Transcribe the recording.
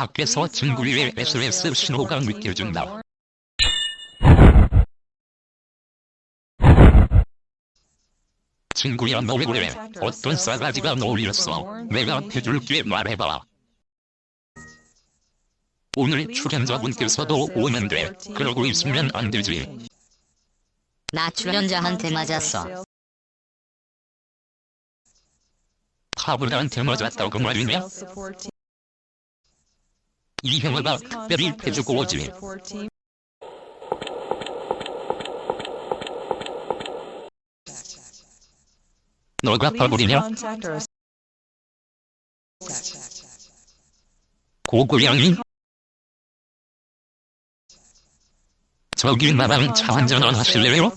밖에서 친구의 SOS 신호가 느껴진다. 친구야 너 왜 그래? 어떤 싸가지가 놀렸어? 내가 해줄게 말해봐. 오늘 출연자분께서도 오면 돼. 그러고 있으면 안 되지. 나 출연자한테 맞았어. 카브라한테 맞았다고 말이냐? 이 형아가 특별히 해주고 오지. 너가 바보리냐? 고고양이? 저기 나랑 차 한잔 하실래요?